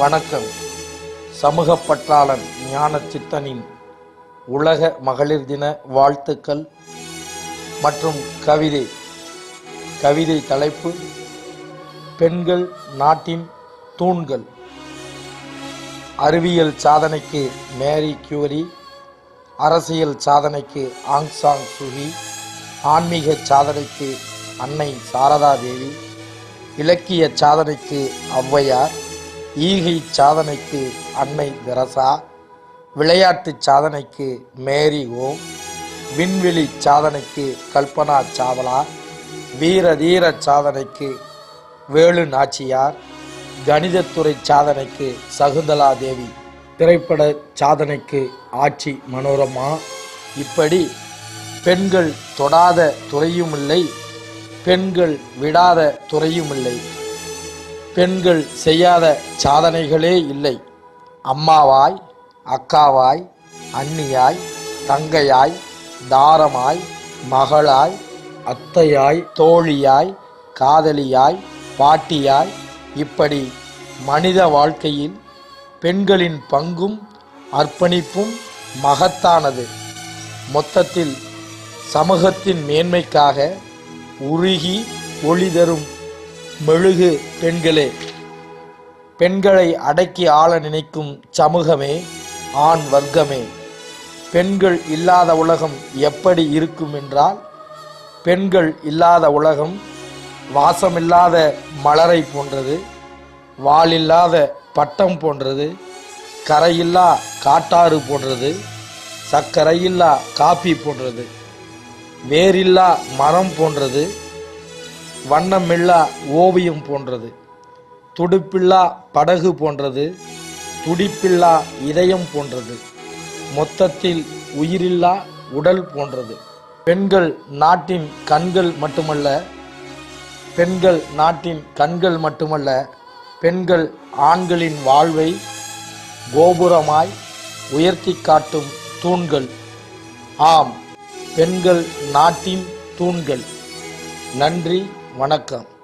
வணக்கம். சமூக பற்றாளன் ஞான சித்தனின் உலக மகளிர் தின வாழ்த்துக்கள். மற்றும் கவிதை கவிதை தலைப்பு பெண்கள் நாட்டின் தூண்கள். அறிவியல் சாதனைக்கு மேரி கியூரி அரசியல் சாதனைக்கு ஆங் சாங் சுகி ஆன்மீக சாதனைக்கு அன்னை சாரதா தேவி இலக்கிய சாதனைக்கு ஔவையார் ஈகை சாதனைக்கு அன்னை தெரசா விளையாட்டு சாதனைக்கு மேரி ஓம் விண்வெளி சாதனைக்கு கல்பனா சாவலா வீர தீர சாதனைக்கு வேலு நாச்சியார் கணிதத்துறை சாதனைக்கு சகுந்தலா தேவி திரைப்பட சாதனைக்கு ஆட்சி மனோரமா. இப்படி பெண்கள் தொடாத துறையும் இல்லை பெண்கள் விடாத துறையும் இல்லை பெண்கள் செய்யாத சாதனைகளே இல்லை. அம்மாவாய் அக்காவாய் அண்ணியாய் தங்கையாய் தாரமாய் மகளாய் அத்தையாய் தோழியாய் காதலியாய் பாட்டியாய் இப்படி மனித வாழ்க்கையில் பெண்களின் பங்கும் அர்ப்பணிப்பும் மகத்தானது. மொத்தத்தில் சமூகத்தின் மேன்மைக்காக உருகி ஒளி தரும் மெழுகு பெண்களே பெண்களை அடக்கி ஆள நினைக்கும் சமூகமே ஆண் வர்க்கமே. பெண்கள் இல்லாத உலகம் எப்படி இருக்கும் என்றால் பெண்கள் இல்லாத உலகம் வாசமில்லாத மலரை போன்றது வாளில்லாத பட்டம் போன்றது கரையில்லா காட்டாறு போன்றது சர்க்கரையில்லா காப்பி போன்றது வேரில்லா மரம் போன்றது வண்ணமில்லா ஓவியம் போன்றது. துடுப்பில்லா படகு போன்றது. துடிப்பில்லா இதயம் போன்றது. மொத்தத்தில் உயிரில்லா உடல் போன்றது. பெண்கள் நாட்டின் கண்கள் மட்டுமல்ல பெண்கள் நாட்டின் கண்கள் மட்டுமல்ல பெண்கள் ஆண்களின் வாழ்வை கோபுரமாய் உயர்த்தி காட்டும் தூண்கள். ஆம் பெண்கள் நாட்டின் தூண்கள். நன்றி வணக்கம்.